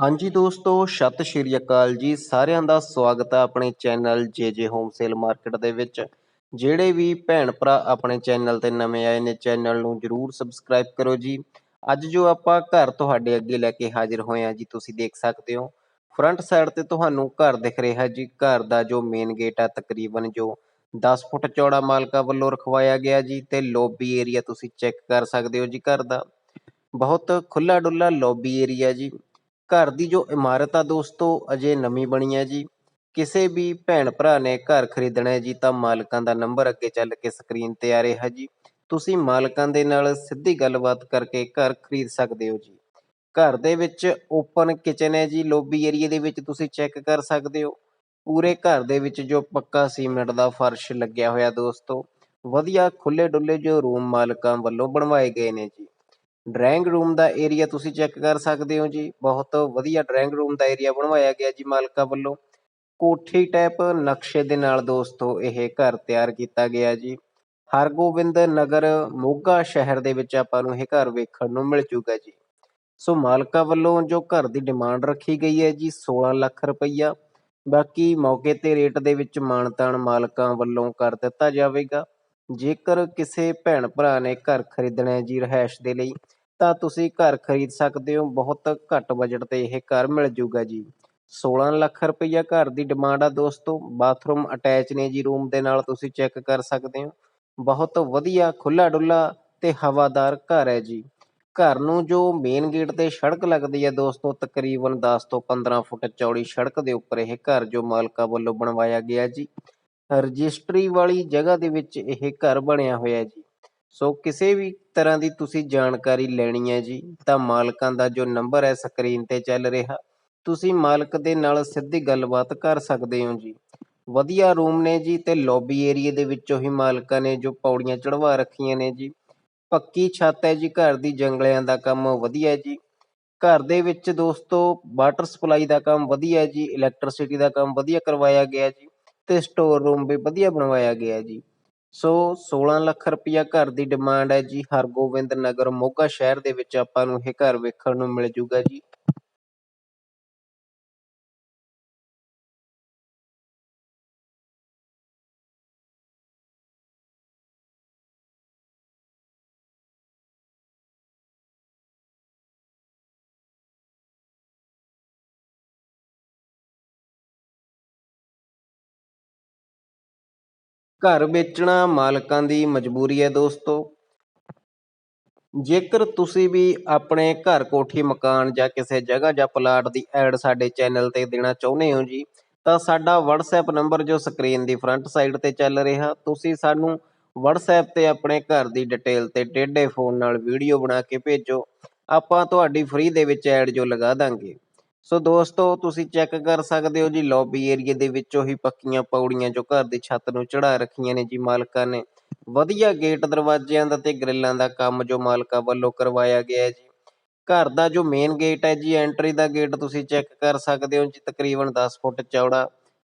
ਹਾਂਜੀ ਦੋਸਤੋ, ਸਤਿ ਸ਼੍ਰੀ ਅਕਾਲ ਜੀ। ਸਾਰਿਆਂ ਦਾ ਸਵਾਗਤ ਹੈ ਆਪਣੇ ਚੈਨਲ ਜੇ ਜੇ ਹੋਮ ਸੇਲ ਮਾਰਕੀਟ ਦੇ ਵਿੱਚ। ਜਿਹੜੇ ਵੀ ਭੈਣ ਭਰਾ ਆਪਣੇ ਚੈਨਲ ਤੇ ਨਵੇਂ ਆਏ ਨੇ, ਚੈਨਲ ਨੂੰ ਜਰੂਰ ਸਬਸਕ੍ਰਾਈਬ ਕਰੋ ਜੀ। ਅੱਜ ਜੋ ਆਪਾਂ ਘਰ ਤੁਹਾਡੇ ਅੱਗੇ ਲੈ ਕੇ ਹਾਜ਼ਰ ਹੋਏ ਹਾਂ ਜੀ, ਤੁਸੀਂ ਦੇਖ ਸਕਦੇ ਹੋ। ਫਰੰਟ ਸਾਈਡ ਤੇ ਤੁਹਾਨੂੰ ਘਰ ਦਿਖ ਰਿਹਾ ਜੀ। ਘਰ ਦਾ ਜੋ ਮੇਨ ਗੇਟ ਆ ਤਕਰੀਬਨ ਜੋ 10 ਫੁੱਟ ਚੌੜਾ ਮਾਲਕਾ ਵੱਲੋਂ ਰਖਵਾਇਆ ਗਿਆ ਜੀ ਤੇ ਲੌਬੀ ਏਰੀਆ ਤੁਸੀਂ ਚੈੱਕ ਕਰ ਸਕਦੇ ਹੋ ਜੀ ਘਰ ਦਾ। ਬਹੁਤ ਖੁੱਲਾ ਡੁੱਲਾ ਲੌਬੀ ਏਰੀਆ ਜੀ। ਘਰ ਦੀ ਜੋ ਇਮਾਰਤ ਆ ਦੋਸਤੋ, ਅਜੇ ਨਵੀਂ ਬਣੀ ਹੈ ਜੀ। ਕਿਸੇ ਵੀ ਭੈਣ ਭਰਾ ਨੇ ਘਰ ਖਰੀਦਣਾ ਹੈ ਜੀ, ਤਾਂ ਮਾਲਕਾਂ ਦਾ ਨੰਬਰ ਅੱਗੇ ਚੱਲ ਕੇ ਸਕਰੀਨ ਤੇ ਆ ਰਿਹਾ ਜੀ। ਤੁਸੀਂ ਮਾਲਕਾਂ ਦੇ ਨਾਲ ਸਿੱਧੀ ਗੱਲਬਾਤ ਕਰਕੇ ਘਰ ਖਰੀਦ ਸਕਦੇ ਹੋ ਜੀ। ਘਰ ਦੇ ਵਿੱਚ ਓਪਨ ਕਿਚਨ ਹੈ ਜੀ ਲੋਬੀ ਏਰੀਆ ਦੇ ਵਿੱਚ ਤੁਸੀਂ ਚੈੱਕ ਕਰ ਸਕਦੇ ਹੋ। ਪੂਰੇ ਘਰ ਦੇ ਵਿੱਚ ਜੋ ਪੱਕਾ ਸੀਮੈਂਟ ਦਾ ਫਰਸ਼ ਲੱਗਿਆ ਹੋਇਆ ਦੋਸਤੋ, ਵਧੀਆ ਖੁੱਲੇ ਡੁੱਲੇ ਜੋ ਰੂਮ ਮਾਲਕਾਂ ਵੱਲੋਂ ਬਣਵਾਏ ਗਏ ਨੇ ਜੀ। ਡਰੈਂਗ ਰੂਮ ਦਾ ਏਰੀਆ ਤੁਸੀਂ ਚੈੱਕ ਕਰ ਸਕਦੇ ਹੋ ਜੀ। ਬਹੁਤ ਵਧੀਆ ਡਰੈਂਗ ਰੂਮ ਦਾ ਏਰੀਆ ਬਣਵਾਇਆ ਗਿਆ ਜੀ ਮਾਲਕਾ ਵੱਲੋਂ। ਕੋਠੀ ਟਾਈਪ ਨਕਸ਼ੇ ਦੇ ਨਾਲ ਦੋਸਤੋ ਇਹ ਘਰ ਤਿਆਰ ਕੀਤਾ ਗਿਆ ਜੀ। ਹਰਗੋਬਿੰਦ ਨਗਰ ਮੋਗਾ ਸ਼ਹਿਰ ਦੇ ਵਿੱਚ ਆਪਾਂ ਨੂੰ ਇਹ ਘਰ ਵੇਖਣ ਨੂੰ ਮਿਲ ਜੂਗਾ ਜੀ। ਸੋ ਮਾਲਕਾ ਵੱਲੋਂ ਜੋ ਘਰ ਦੀ ਡਿਮਾਂਡ ਰੱਖੀ ਗਈ ਹੈ ਜੀ 16 ਲੱਖ ਰੁਪਈਆ। ਬਾਕੀ ਮੌਕੇ ਤੇ ਰੇਟ ਦੇ ਵਿੱਚ ਮਾਨਤਾਨ ਮਾਲਕਾਂ ਵੱਲੋਂ ਕਰ ਦਿੱਤਾ ਜਾਵੇਗਾ। ਜੇਕਰ ਕਿਸੇ ਭੈਣ ਭਰਾ ਨੇ ਘਰ ਖਰੀਦਣਾ ਹੈ ਜੀ ਰਹਿائش ਦੇ ਲਈ ਤਾਂ ਤੁਸੀਂ ਘਰ ਖਰੀਦ ਸਕਦੇ ਹੋ। ਬਹੁਤ ਘੱਟ ਬਜਟ ਤੇ ਇਹ ਘਰ ਮਿਲ ਜੂਗਾ ਜੀ। 16 ਲੱਖ ਰੁਪਈਆ ਘਰ ਦੀ ਡਿਮਾਂਡ ਆ ਦੋਸਤੋ। ਬਾਥਰੂਮ ਅਟੈਚ ਨੇ ਜੀ ਰੂਮ ਦੇ ਨਾਲ ਤੁਸੀਂ ਚੈੱਕ ਕਰ ਸਕਦੇ ਹੋ। ਬਹੁਤ ਵਧੀਆ ਖੁੱਲਾ ਡੁੱਲਾ ਤੇ ਹਵਾਦਾਰ ਘਰ ਹੈ ਜੀ। ਘਰ ਨੂੰ ਜੋ ਮੇਨ ਗੇਟ ਤੇ ਸੜਕ ਲੱਗਦੀ ਹੈ ਦੋਸਤੋ, ਤਕਰੀਬਨ 10 ਤੋਂ 15 ਫੁੱਟ ਚੌੜੀ ਸੜਕ ਦੇ ਉੱਪਰ ਇਹ ਘਰ ਜੋ ਮਾਲਕਾ ਵੱਲੋਂ ਬਣਵਾਇਆ ਗਿਆ ਜੀ। ਰਜਿਸਟਰੀ ਵਾਲੀ ਜਗ੍ਹਾ ਦੇ ਵਿੱਚ ਇਹ ਘਰ ਬਣਿਆ ਹੋਇਆ ਜੀ। ਸੋ ਕਿਸੇ ਵੀ ਤਰ੍ਹਾਂ ਦੀ ਤੁਸੀਂ ਜਾਣਕਾਰੀ ਲੈਣੀ ਹੈ ਜੀ, ਤਾਂ ਮਾਲਕਾਂ ਦਾ ਜੋ ਨੰਬਰ ਹੈ ਸਕਰੀਨ ਤੇ ਚੱਲ ਰਿਹਾ, ਤੁਸੀਂ ਮਾਲਕ ਦੇ ਨਾਲ ਸਿੱਧੀ ਗੱਲਬਾਤ ਕਰ ਸਕਦੇ ਹੋ ਜੀ। ਵਧੀਆ ਰੂਮ ਨੇ ਜੀ ਤੇ ਲੌਬੀ ਏਰੀਆ ਦੇ ਵਿੱਚੋਂ ਹੀ ਮਾਲਕਾਂ ਨੇ ਜੋ ਪੌੜੀਆਂ ਚੜਵਾ ਰੱਖੀਆਂ ਨੇ ਜੀ। ਪੱਕੀ ਛੱਤ ਹੈ ਜੀ, ਘਰ ਦੀ ਜੰਗਲਿਆਂ ਦਾ ਕੰਮ ਵਧੀਆ ਜੀ। ਘਰ ਦੇ ਵਿੱਚ ਦੋਸਤੋ, ਵਾਟਰ ਸਪਲਾਈ ਦਾ ਕੰਮ ਵਧੀਆ ਜੀ, ਇਲੈਕਟ੍ਰਿਸਿਟੀ ਦਾ ਕੰਮ ਵਧੀਆ ਕਰਵਾਇਆ ਗਿਆ ਜੀ ਤੇ ਸਟੋਰ ਰੂਮ ਵੀ ਵਧੀਆ ਬਣਵਾਇਆ ਗਿਆ ਜੀ। ਸੋ 16 ਲੱਖ ਰੁਪਇਆ ਘਰ ਦੀ ਡਿਮਾਂਡ ਹੈ ਜੀ। ਹਰਗੋਬਿੰਦ ਨਗਰ ਮੋਗਾ ਸ਼ਹਿਰ ਦੇ ਵਿੱਚ ਆਪਾਂ ਨੂੰ ਇਹ ਘਰ ਵੇਖਣ ਨੂੰ ਮਿਲ ਜੂਗਾ ਜੀ। ਘਰ ਵੇਚਣਾ ਮਾਲਕਾਂ ਦੀ ਮਜਬੂਰੀ ਹੈ ਦੋਸਤੋ। ਜੇਕਰ ਤੁਸੀਂ ਵੀ ਆਪਣੇ ਘਰ ਕੋਠੀ, ਮਕਾਨ ਜਾਂ ਕਿਸੇ ਜਗ੍ਹਾ ਜਾਂ ਪਲਾਟ ਦੀ ਐਡ ਸਾਡੇ ਚੈਨਲ ਤੇ ਦੇਣਾ ਚਾਹੁੰਦੇ ਹੋ ਜੀ, ਤਾਂ ਸਾਡਾ WhatsApp ਨੰਬਰ ਜੋ ਸਕਰੀਨ ਦੀ ਫਰੰਟ ਸਾਈਡ ਤੇ ਚੱਲ ਰਿਹਾ, ਤੁਸੀਂ ਸਾਨੂੰ WhatsApp ਤੇ ਆਪਣੇ ਘਰ ਦੀ ਡਿਟੇਲ ਤੇ ਟੇਢੇ ਫੋਨ ਨਾਲ ਵੀਡੀਓ ਬਣਾ ਕੇ ਭੇਜੋ। ਆਪਾਂ ਤੁਹਾਡੀ ਫ੍ਰੀ ਦੇ ਵਿੱਚ ਐਡ ਜੋ ਲਗਾ ਦਾਂਗੇ। ਸੋ ਦੋਸਤੋ, ਤੁਸੀਂ ਚੈੱਕ ਕਰ ਸਕਦੇ ਹੋ ਜੀ ਲੌਬੀ ਏਰੀਆ ਦੇ ਵਿੱਚੋਂ ਹੀ ਪੱਕੀਆਂ ਪੌੜੀਆਂ ਜੋ ਘਰ ਦੀ ਛੱਤ ਨੂੰ ਚੜਾ ਰੱਖੀਆਂ ਨੇ ਜੀ ਮਾਲਕਾਂ ਨੇ। ਵਧੀਆ ਗੇਟ ਦਰਵਾਜ਼ਿਆਂ ਦਾ ਤੇ ਗ੍ਰਿਲਾਂ ਦਾ ਕੰਮ ਜੋ ਮਾਲਕਾਂ ਵੱਲੋਂ ਕਰਵਾਇਆ ਗਿਆ ਹੈ ਜੀ। ਘਰ ਦਾ ਜੋ ਮੇਨ ਗੇਟ ਹੈ ਜੀ ਐਂਟਰੀ ਦਾ ਗੇਟ ਤੁਸੀਂ ਚੈੱਕ ਕਰ ਸਕਦੇ ਹੋ ਜੀ, ਤਕਰੀਬਨ 10 ਫੁੱਟ ਚੌੜਾ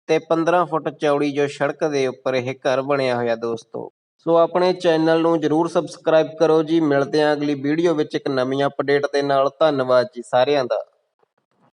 ਤੇ 15 ਫੁੱਟ ਚੌੜੀ ਜੋ ਸੜਕ ਦੇ ਉੱਪਰ ਇਹ ਘਰ ਬਣਿਆ ਹੋਇਆ ਦੋਸਤੋ। ਸੋ ਆਪਣੇ ਚੈਨਲ ਨੂੰ ਜਰੂਰ ਸਬਸਕ੍ਰਾਈਬ ਕਰੋ ਜੀ, ਮਿਲਦੇ ਹਾਂ ਅਗਲੀ ਵੀਡੀਓ ਵਿੱਚ ਇੱਕ ਨਵੀਂ ਅਪਡੇਟ ਦੇ ਨਾਲ। ਧੰਨਵਾਦ ਜੀ ਸਾਰਿਆਂ ਦਾ।